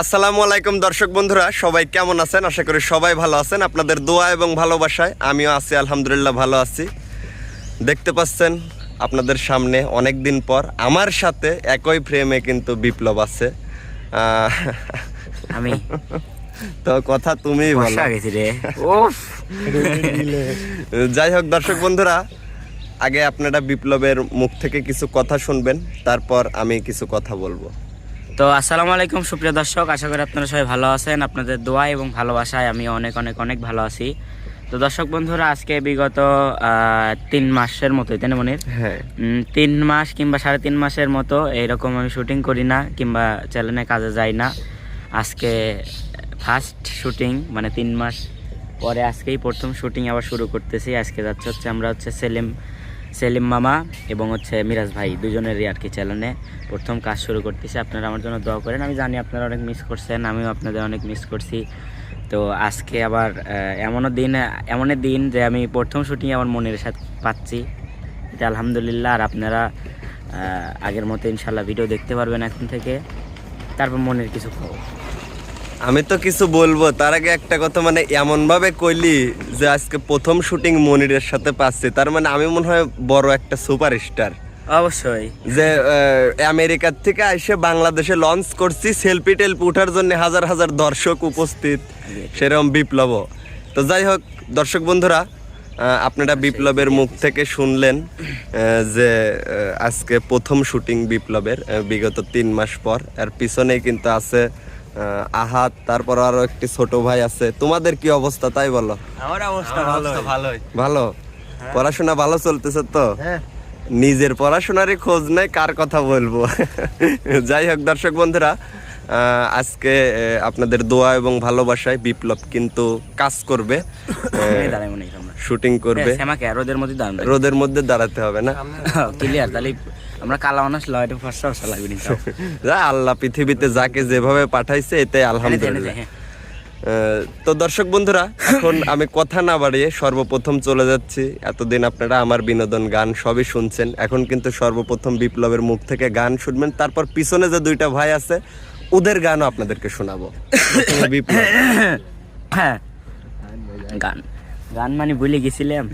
আসসালামু আলাইকুম দর্শক বন্ধুরা সবাই কেমন আছেন? আশা করি সবাই ভালো আছেন। আপনাদের দোয়া এবং ভালোবাসায় আমিও আছি আলহামদুলিল্লাহ ভালো আছি। দেখতে পাচ্ছেন আপনাদের সামনে অনেক দিন পর আমার সাথে একই ফ্রেমে কিন্তু বিপ্লব আছে। আমি। তো কথা তুমি বলো। যাই হোক দর্শক বন্ধুরা আগে আপনারা বিপ্লবের মুখ থেকে কিছু কথা শুনবেন তারপর আমি কিছু কথা বলব। তো আসসালামু আলাইকুম সুপ্রিয় দর্শক। আশা করি আপনারা সবাই ভালো আছেন। আপনাদের দোয়া এবং ভালোবাসায় আমি অনেক অনেক অনেক ভালো আছি। তো দর্শক বন্ধুরা আজকে বিগত তিন মাসের মতোই তাই না মনির? হ্যাঁ। তিন মাস কিংবা সাড়ে তিন মাসের মতো এইরকম আমি শুটিং করি না কিংবা চ্যানেলে কাজে যাই না। আজকে ফার্স্ট শুটিং মানে তিন মাস পরে আজকেই প্রথম শুটিং আবার শুরু করতেছি। আজকে যাচ্ছে হচ্ছে আমরা হচ্ছে সেলিম সেলিম মামা এবং হচ্ছে মিরাজ ভাই দুজনেরই আর কি চ্যানেলে প্রথম কাজ শুরু করতেছি, আপনারা আমার জন্য দোয়া করেন। আমি জানি আপনারা অনেক মিস করছেন, আমিও আপনাদের অনেক মিস করছি। তো আজকে আবার এমনও দিন, এমনই দিন যে আমি প্রথম শুটিং আমার মনের সাথে পাচ্ছি। এটা আলহামদুলিল্লাহ, আর আপনারা আগের মতো ইনশাল্লাহ ভিডিও দেখতে পারবেন এখন থেকে। তারপর মনের কিছু খবর। আমি তো কিছু বলব। তার আগে একটা কথা মানে এমন ভাবে কইলি যে আজকে প্রথম শুটিং মনিরের সাথে পাচ্ছি তার মানে আমি মনে হয় বড় একটা সুপার স্টার অবশ্যই। যে আমেরিকার থেকে এসে বাংলাদেশে লঞ্চ করছি সেলফি টেলফি উঠার জন্য হাজার হাজার দর্শক উপস্থিত সেরকম বিপ্লব। তো যাই হোক দর্শক বন্ধুরা আপনারা বিপ্লবের মুখ থেকে শুনলেন যে আজকে প্রথম শুটিং বিপ্লবের বিগত তিন মাস পর। আর পিছনেই কিন্তু আছে আহাত তারপর আরও একটি ছোট ভাই আছে। তোমাদের কি অবস্থা তাই বলো? আমার অবস্থা ভালো ভালোই। ভালো? পড়াশোনা ভালো চলতেছে তো? নিজের পড়াশোনারই খোঁজ নাই কার কথা বলব? যাই হোক দর্শক বন্ধুরা আহ, আজকে আহ, আপনাদের দোয়া এবং ভালোবাসায় বিপ্লব কিন্তু কাজ করবে। মনে হয় শুটিং করবে আমাকে রোদের মধ্যে দাঁড়ান। রোদের মধ্যে দাঁড়াতে হবে না? ক্লিয়ার তাহলে আমরা কালা মানুষ লয়টা ফর্সা ফর্সা লাগবে নি যা আল্লাহ পৃথিবীতে যাকে যেভাবে পাঠাইছে এতে আলহামদুলিল্লাহ। হ্যাঁ। আহ, তো দর্শক বন্ধুরা এখন আমি কথা না বাড়িয়ে সর্বপ্রথম চলে যাচ্ছি। এতদিন আপনারা আমার বিনোদন গান সবই শুনছেন। এখন কিন্তু সর্বপ্রথম বিপ্লবের মুখ থেকে গান শুনবেন। তারপর পিছনে যে দুইটা ভাই আছে ওদের গানও আপনাদেরকে শোনাবো। বিপ্লব। হ্যাঁ। গান। গান মানে ভুলে গেছিলাম।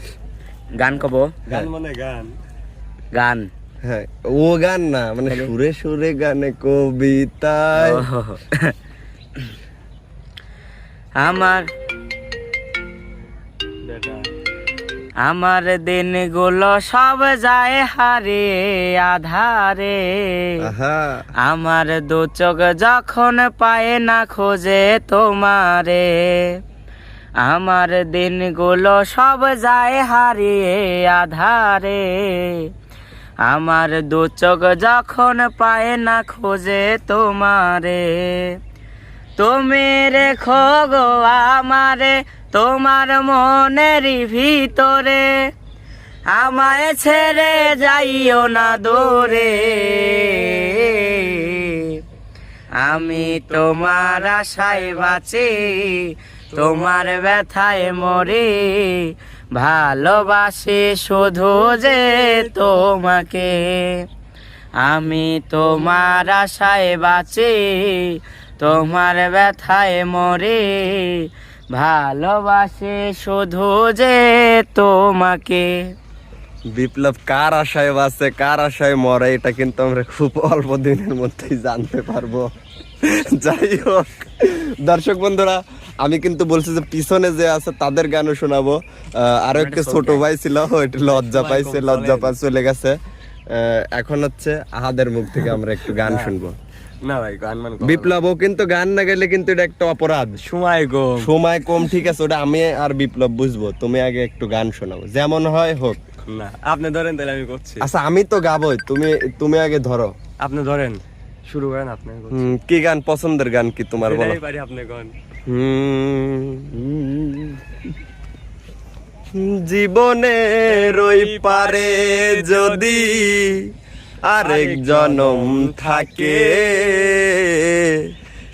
গান কব। গান মানে গান। গান। হ্যাঁ ও গান না মানে সুরে সুরে গানে কবিতায়। আমার আমার দিনগুলো সব যায় হারে আধারে। আমার দু চোখ যখন পায় না খোঁজে তোমারে। আমার দিনগুলো সব যায় হারিয়ে আধারে। আমার দু চোখ যখন পায় না খোঁজে তোমারে। তুমি রেখো গো আমারে, তোমার মনের ভিতরে। আমায় ছেড়ে যাইও না দূরে। আমি তোমার আশায় বাঁচি তোমার ব্যথায় মরি, ভালোবাসি শুধু যে তোমাকে। আমি তোমার আশায় বাঁচি, তোমার ব্যথায় মরি, ভালোবাসি শুধু যে তোমাকে। বিপ্লব কার আশায় বাঁচে, কার আশায় মরে, এটা কিন্তু আমরা খুব অল্প দিনের মধ্যেই জানতে পারব। যাই হোক, দর্শক বন্ধুরা আমি কিন্তু বলছি যে পিছনে যে আছে তাদের গানও শোনাবো। আরও একটা ছোট ভাই ছিল ওইটা লজ্জা পাইছে লজ্জা পাই চলে গেছে। এখন হচ্ছে আহাদের মুখ থেকে আমরা একটু গান শুনব। না ভাই গান মান কিন্তু গান না গেলে কিন্তু এটা একটা অপরাধ। সময় গো সময় কম ঠিক আছে ওটা আমি আর বিপ্লব বুঝব। তুমি আগে একটু গান শোনাবো যেমন হয় হোক। না আপনি ধরেন তাহলে আমি করছি। আচ্ছা আমি তো গাবোই তুমি তুমি আগে ধরো। আপনি ধরেন শুরু করেন আপনি কি গান পছন্দের গান কি তোমার বলো? আপনি গান। জীবনের ওই পারে যদি আরেক জনম থাকে।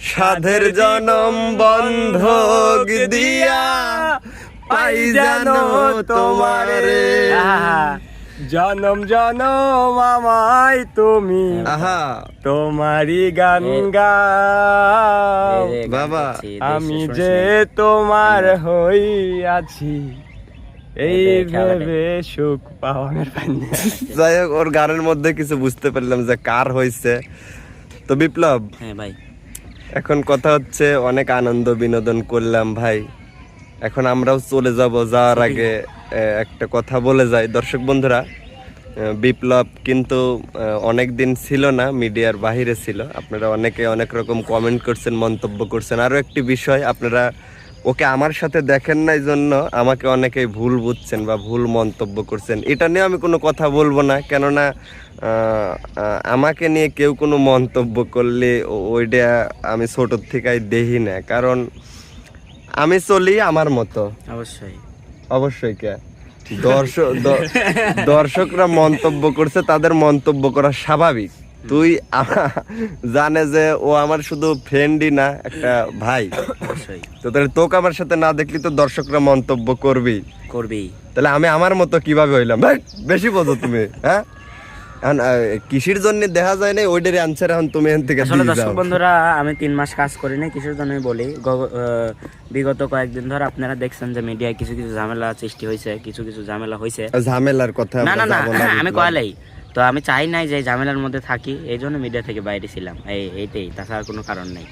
সাধের জনম বন্ধক দিয়া পাই জানো তোমার। জনম জনম আমায় তুমি। আহা। তোমারই গান গা। বাবা। আমি যে। তোমার হইয়াছি এই ভেবে সুখ পাওয়ার পান্না যাই হোক ওর গানের মধ্যে কিছু বুঝতে পারলাম যে কার হয়েছে তো বিপ্লব হ্যাঁ ভাই। এখন কথা হচ্ছে অনেক আনন্দ বিনোদন করলাম ভাই। এখন আমরাও চলে যাব যাওয়ার আগে একটা কথা বলে যাই দর্শক বন্ধুরা বিপ্লব কিন্তু অনেক দিন ছিল না, মিডিয়ার বাহিরে ছিল। আপনারা অনেকে অনেক রকম কমেন্ট করছেন, মন্তব্য করছেন। আরও একটি বিষয়, আপনারা ওকে আমার সাথে দেখেন নাই জন্য আমাকে অনেকেই ভুল বুঝছেন বা ভুল মন্তব্য করছেন। এটা নিয়ে আমি কোনো কথা বলব না, কেননা আমাকে নিয়ে কেউ কোনো মন্তব্য করলে ওইটা আমি ছোটোর থেকেই দেখি না। কারণ আমি চলি আমার মতো। অবশ্যই। অবশ্যই কে? দর্শক দর্শকরা মন্তব্য করছে তাদের মন্তব্য করা স্বাভাবিক। তুই জানে যে ও আমার শুধু ফ্রেন্ডই না একটা ভাই। তো তাহলে তোকে আমার সাথে না দেখলি তো দর্শকরা মন্তব্য করবি করবি তাহলে আমি আমার মতো কীভাবে হইলাম? বেশি বোঝো তুমি হ্যাঁ? এখন, কৃষির জন্য দেখা যায় না এখন তুমি এখান থেকে আসলে দর্শক বন্ধুরা আমি তিন মাস কাজ করি নাই কিসের জন্য আমি বলি বিগত কয়েকদিন ধরে আপনারা দেখছেন যে মিডিয়ায় কিছু কিছু ঝামেলা সৃষ্টি হয়েছে কিছু কিছু ঝামেলা হয়েছে। ঝামেলার কথা না না না আমি বুঝলাম। কয়ালাই তো আমি চাই নাই যে ঝামেলার মধ্যে থাকি এই জন্য মিডিয়া থেকে বাইরে ছিলাম। এই এইটাই তাছাড়া কোনো কারণ নাই।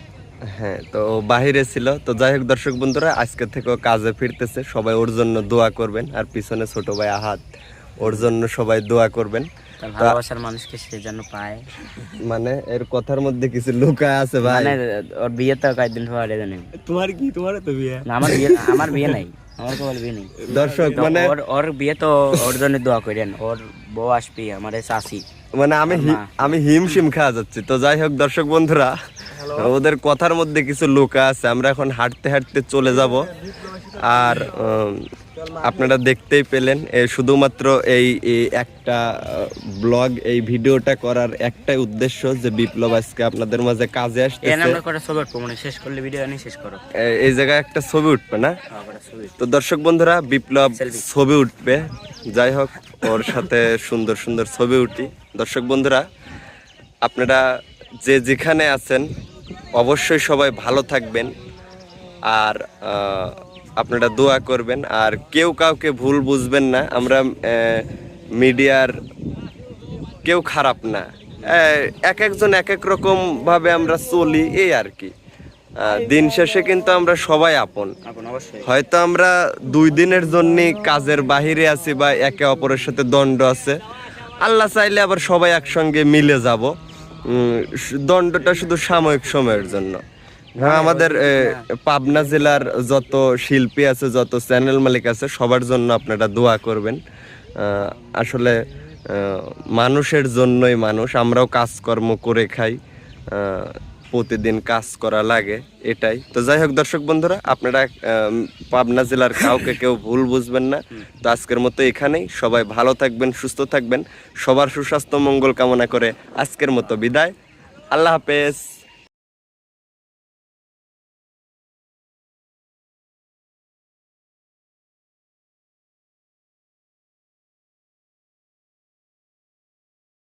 হ্যাঁ তো বাহিরে ছিল। তো যাই হোক দর্শক বন্ধুরা আজকে থেকে কাজে ফিরতেছে। সবাই ওর জন্য দোয়া করবেন। আর পিছনে ছোট ভাই আহাত ওর জন্য সবাই দোয়া করবেন। ভালোবাসার মানুষকে সে যেন পায়। মানে এর কথার মধ্যে কিছু লুকায় আছে ভাই। মানে ওর বিয়ে তো কয়েকদিন পরে জানি। তোমার কি? তোমার তো বিয়ে? না, আমার বিয়ে আমার বিয়ে নাই। আমার তো বিয়ে নেই। দর্শক মানে ওর ওর বিয়ে তো ওর জন্য দোয়া করেন। ওর বউ আসবি আমার চাষি। মানে আমি। আমি হিমশিম খাওয়া যাচ্ছি। তো যাই হোক দর্শক বন্ধুরা ওদের কথার মধ্যে কিছু লুকা আছে। আমরা এখন হাঁটতে হাঁটতে চলে যাব। আর আপনারা দেখতেই পেলেন শুধুমাত্র এই একটা ব্লগ এই ভিডিওটা করার একটাই উদ্দেশ্য যে বিপ্লব আজকে আপনাদের মাঝে কাজে উঠবো মানে শেষ করলে ভিডিও আনি শেষ করো। এই জায়গায় একটা ছবি উঠবে না? হ্যাঁ, তো দর্শক বন্ধুরা বিপ্লব ছবি উঠবে। যাই হোক ওর সাথে সুন্দর সুন্দর ছবি উঠি। দর্শক বন্ধুরা আপনারা যে যেখানে আছেন অবশ্যই সবাই ভালো থাকবেন। আর আহ, আপনারা দোয়া করবেন। আর কেউ কাউকে ভুল বুঝবেন না। আমরা মিডিয়ার কেউ খারাপ না। এক একজন এক এক রকম ভাবে আমরা চলি এই আর কি। দিন শেষে কিন্তু আমরা সবাই আপন। হয়তো আমরা দুই দিনের জন্য কাজের বাহিরে আছি বা একে অপরের সাথে দণ্ড আছে। আল্লাহ চাইলে আবার সবাই একসঙ্গে মিলে যাব। দণ্ডটা শুধু সাময়িক সময়ের জন্য। হ্যাঁ আমাদের পাবনা জেলার যত শিল্পী আছে যত চ্যানেল মালিক আছে সবার জন্য আপনারা দোয়া করবেন। আসলে মানুষের জন্যই মানুষ আমরাও কাজকর্ম করে খাই প্রতিদিন কাজ করা লাগে এটাই। তো যাই হোক দর্শক বন্ধুরা আপনারা পাবনা জেলার কাউকে কেউ ভুল বুঝবেন না। তো আজকের মতো এখানেই সবাই ভালো থাকবেন সুস্থ থাকবেন সবার সুস্বাস্থ্য মঙ্গল কামনা করে আজকের মতো বিদায়। আল্লাহ হাফেজ।